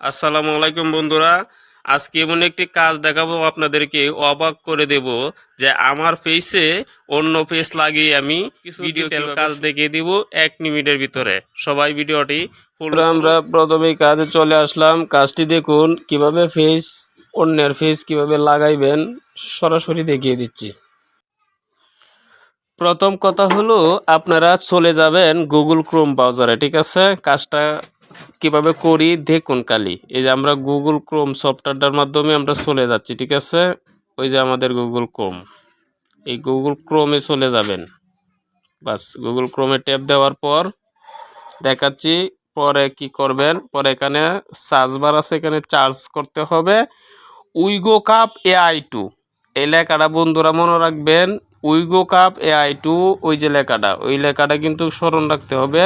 আসসালামু আলাইকুম বন্ধুরা। আজকে এমন একটি কাজ দেখাবো আপনাদেরকে অবাক করে দেব যে আমার ফেসে অন্য ফেস লাগিয়ে আমি কিছু ডিটেল কাজ দেখিয়ে দিব এক মিনিটের ভিতরে। সবাই ভিডিওটি আমরা প্রথমেই কাজে চলে আসলাম। কাজটি দেখুন কীভাবে ফেস অন্যের ফেস কীভাবে লাগাইবেন সরাসরি দেখিয়ে দিচ্ছি। প্রথম কথা হলো আপনারা চলে যাবেন গুগল ক্রোম ব্রাউজারে ঠিক আছে? কাজটা কীভাবে করি? দেখুন কালি এই যে আমরা গুগল ক্রোম সফটওয়্যারটার মাধ্যমে আমরা চলে যাচ্ছি, ঠিক আছে? ওই যে আমাদের গুগল ক্রোম এই গুগল ক্রোমে চলে যাবেন। বাস গুগল ক্রোমে ট্যাপ দেওয়ার পর দেখাচ্ছি পরে কি করবেন? পরে এখানে সার্চ বার আছে, এখানে চার্জ করতে হবে। উইগো কাপ এআই টু এই লেখাটা বন্ধুরা মনে রাখবেন উইগো কাপ এআই টু ওই যে লেখাটা। ওই লেখাটা কিন্তু স্মরণ রাখতে হবে।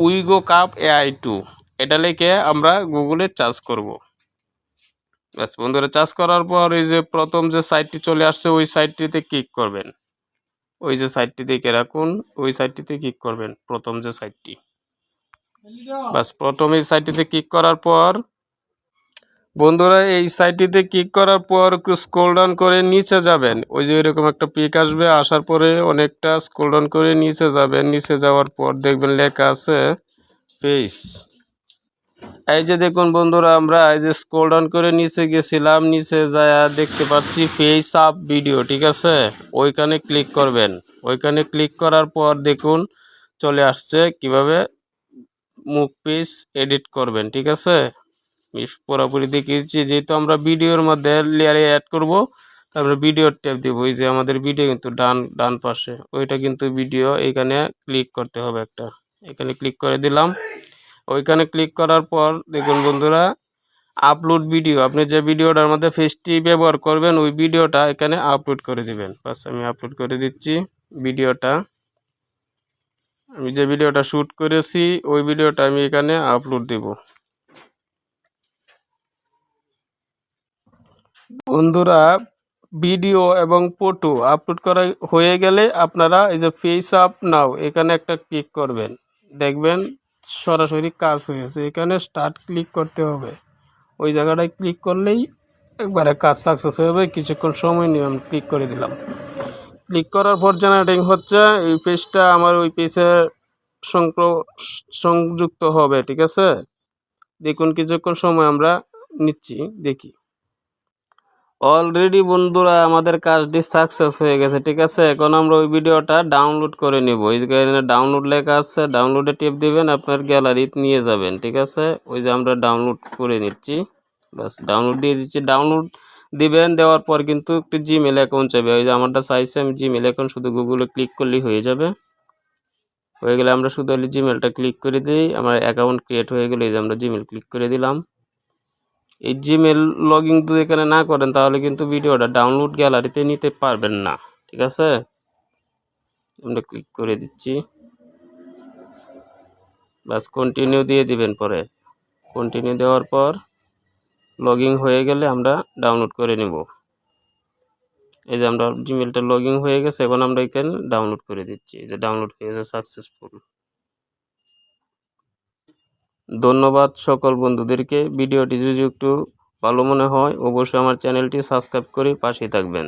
উইগো কাপ এআই টু এটা লিখে আমরা গুগলে চার্জ করব। ব্যাস, বন্ধুরা চার্জ করার পর এই যে প্রথম যে সাইটটি চলে আসছে, ওই সাইটটিতে ক্লিক করবেন। ওই যে সাইটটি দেখে রাখুন, ওই সাইটটিতে ক্লিক করবেন প্রথম যে সাইটটি ব্যাস, প্রথম এই সাইটটিতে ক্লিক করার পর বন্ধুরা, এই সাইটটিতে ক্লিক করার পর স্ক্রল ডাউন করে নিচে যাবেন। ওই যে এরকম একটা পিক আসবে, আসার পরে অনেকটা স্ক্রল ডাউন করে নিচে যাবেন। নিচে যাওয়ার পর দেখবেন লেখা আছে পেজ এই যে দেখুন বন্ধুরা, আমরা এই যে স্ক্রল ডাউন করে নিচে গেছিলাম, নিচে যায় দেখতে পাচ্ছি ফেস আপ ভিডিও ঠিক আছে? ওইখানে ক্লিক করবেন। ওইখানে ক্লিক করার পর দেখুন চলে আসছে, কীভাবে মুখ পিস এডিট করবেন, ঠিক আছে? পুরোপুরি দেখিয়েছি, যেহেতু আমরা ভিডিওর মধ্যে লেয়ারে অ্যাড করব তারপরে ভিডিওর ট্যাপ দিব। ওই যে আমাদের ভিডিও কিন্তু ডান ডান পাশে, ওইটা কিন্তু ভিডিও এখানে ক্লিক করতে হবে একটা। এখানে ক্লিক করে দিলাম। ওইখানে ক্লিক করার পর দেখুন বন্ধুরা আপলোড ভিডিও আপনি যে ভিডিওটার মধ্যে ফেসটি ব্যবহার করবেন, ওই ভিডিওটা এখানে আপলোড করে দিবেন। বাস, আমি আপলোড করে দিচ্ছি ভিডিওটা আমি যে ভিডিওটা শ্যুট করেছি, ওই ভিডিওটা আমি এখানে আপলোড দেব। বন্ধুরা, ভিডিও এবং ফটো আপলোড করা হয়ে গেলে আপনারা এই যে ফেস আপ নাও এখানে একটা ক্লিক করবেন। দেখবেন সরাসরি কাজ হয়েছে। এখানে স্টার্ট ক্লিক করতে হবে। ওই জায়গাটায় ক্লিক করলেই একবারে কাজ সাকসেস হয়ে যাবে। কিছুক্ষণ সময় নিয়ে আমি ক্লিক করে দিলাম। ক্লিক করার পর জেনারেটিং হচ্ছে। এই পেজটা আমার ওই পেজে সংযুক্ত হবে, ঠিক আছে? দেখুন, কিছুক্ষণ সময় আমরা নিচ্ছি। দেখি। অলরেডি বন্ধুরা আমাদের কাজটি সাকসেস হয়ে গেছে, ঠিক আছে? এখন আমরা ওই ভিডিওটা ডাউনলোড করে নেব। ওই যে ডাউনলোড লেখা আছে ডাউনলোডে টিপ দিবেন, আপনার গ্যালারিতে নিয়ে যাবেন, ঠিক আছে? ওই যে আমরা ডাউনলোড করে নিচ্ছি। বাস ডাউনলোড দিয়ে দিচ্ছি। ডাউনলোড দিবেন, দেওয়ার পর কিন্তু একটি জিমেল অ্যাকাউন্ট চাইবে। ওই যে আমারটা চাইছে আমি জিমেল অ্যাকাউন্ট শুধু গুগলে ক্লিক করলেই হয়ে যাবে। হয়ে গেলে আমরা শুধু জিমেলটা ক্লিক করে দিই। আমার অ্যাকাউন্ট ক্রিয়েট হয়ে গেলে এই যে আমরা জিমেল ক্লিক করে দিলাম। এই জিমেল লগিং যদি এখানে না করেন, তাহলে কিন্তু ভিডিওটা ডাউনলোড গ্যালারিতে নিতে পারবেন না, ঠিক আছে? আমরা ক্লিক করে দিচ্ছি। বাস কন্টিনিউ দিয়ে দিবেন পরে। কন্টিনিউ দেওয়ার পর লগিং হয়ে গেলে আমরা ডাউনলোড করে নেব। এই যে আমরা জিমেলটা লগিং হয়ে গেছে, এখন আমরা এখানে ডাউনলোড করে দিচ্ছি। এই যে ডাউনলোড হয়ে গেছে সাকসেসফুল ধন্যবাদ সকল বন্ধুদেরকে। ভিডিওটি যদি একটু ভালো মনে হয়, অবশ্যই আমার চ্যানেলটি সাবস্ক্রাইব করে পাশে থাকবেন।